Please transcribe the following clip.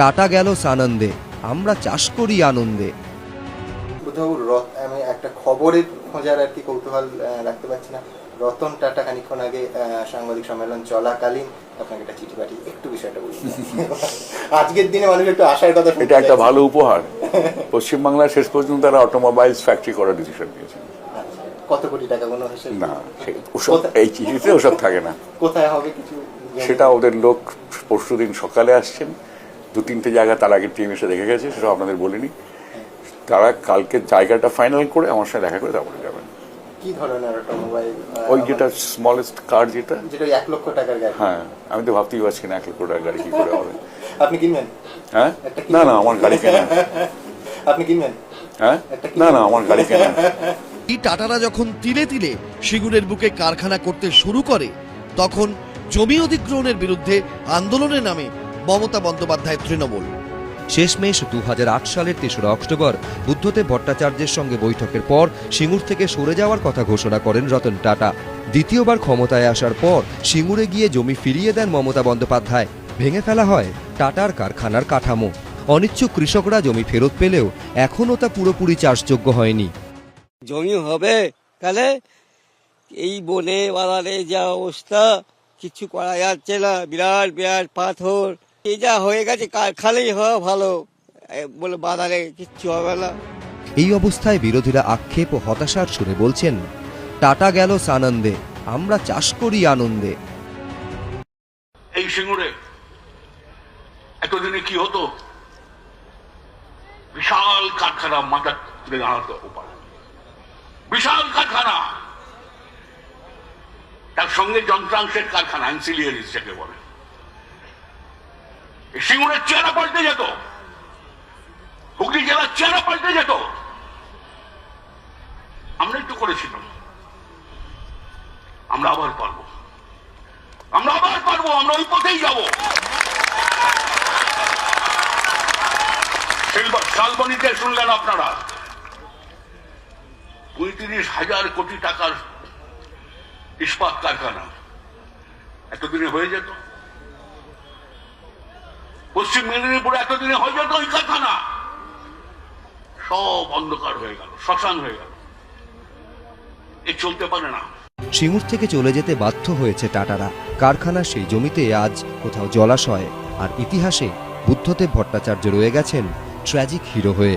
Tata গেল সানন্দে আমরা চাষ করি আনন্দে। কোথাও রত আমি একটা খবরের খোঁজার আর কি কৌতূহল রাখতে পারছি না। রতন টাটা খানিকক্ষণ আগে সাংবাদিক সম্মেলন চলাকালীন আপনাকে একটা চিঠি পাঠিয়ে একটু বিষয়টা বলুন আজকের দিনে মানুষ একটু আশার কথা এটা একটা ভালো উপহার। পশ্চিমবাংলায় শেষ পর্যন্ত তারা অটোমোবাইলস ফ্যাক্টরি করার ডিসিশন নিয়েছেন আচ্ছা, কত কোটি টাকা কোনো হিসেবে? না এই চিঠিতে ওসব থাকে না। কোথায় হবে কিছু? সেটা ওদের লোক পরশুদিন সকালে আসছেন। দু তিনটে জায়গা তার আগে টিম এসে দেখে গেছে সেটা আপনাদের বলিনি। তারা কালকে জায়গাটা ফাইনাল করে আমার সাথে দেখা করে তারপরে যাবেন। কি ধরনের অটোমোবাইল ওই যেটা স্মলেস্ট কার যেটা? যেটা এক লক্ষ টাকার গাড়ি। হ্যাঁ আমি তো ভাবতেই পারছি না এক লক্ষ টাকার গাড়ি কি করে হবে। আপনি কিনবেন? হ্যাঁ? না না আমার গাড়ি কেনা। আপনি কিনবেন? হ্যাঁ? না না আমার গাড়ি কেনা। এই টাটারা যখন তিলে তিলে সিঙ্গুরের বুকে কারখানা করতে শুরু করে তখন জমি অধিগ্রহণের বিরুদ্ধে আন্দোলনের নামে মমতা বন্দ্যোপাধ্যায় তৃণমূল। শেষমেশ দু হাজার আট সালের তেসরা অক্টোবর বুদ্ধদেব ভট্টাচার্যের সঙ্গে বৈঠকের পর সিঙ্গুর থেকে সরে যাওয়ার কথা ঘোষণা করেন রতন টাটা। দ্বিতীয়বার ক্ষমতায় আসার পর সিঙ্গুরে গিয়ে জমি ফিরিয়ে দেন মমতা বন্দ্যোপাধ্যায়। ভেঙে ফেলা হয় টাটার কারখানার কাঠামো। অনিচ্ছুক কৃষকরা জমি ফেরত পেলেও এখনও তা পুরোপুরি চাষযোগ্য হয়নি। জমি হবে? তাহলে এই বনে বাদারে যা অবস্থা কিছু করা যাচ্ছে না। বিরাট বিরাট পাথর। এই যা হয়ে গেছে কারখানাই হওয়া ভালো। বলে বাদারে কিচ্ছু হবে না। এই অবস্থায় বিরোধীরা আক্ষেপ ও হতাশার সুরে বলছেন টাটা গেল সানন্দে আমরা চাষ করি আনন্দে। এই সিঙ্গুরে এতদিনে কি হতো? বিশাল কারখানা মাথা তুলে দাঁড়াতো ওপার বিশাল কারখানা। তার সঙ্গে যন্ত্রাংশের কারখানা অ্যান্সিলিয়ারিস যাকে বলে। সিঙ্গুরের চেহারা পাল্টে যেত হুগলি জেলার চেহারা পাল্টে যেত আমরা একটু করেছিলাম আমরা আবার পারব আমরা আবার পারব আমরা ওই পথেই যাব শালবনিতে শুনলেন আপনারা পঁয়ত্রিশ হাজার কোটি টাকার ইস্পাত কারখানা এতদিনে হয়ে যেত পশ্চিম মেদিনীপুর এতদিনে হয়ে যেত ওই কথা না। সব অন্ধকার হয়ে গেল, শ্মশান হয়ে গেল। এ চলতে পারে না। সিঙ্গুর থেকে চলে যেতে বাধ্য হয়েছে টাটারা। কারখানা সেই জমিতে আজ কোথাও জলাশয়। আর ইতিহাসে বুদ্ধদেব ভট্টাচার্য রয়ে গেছেন ট্র্যাজিক হিরো হয়ে।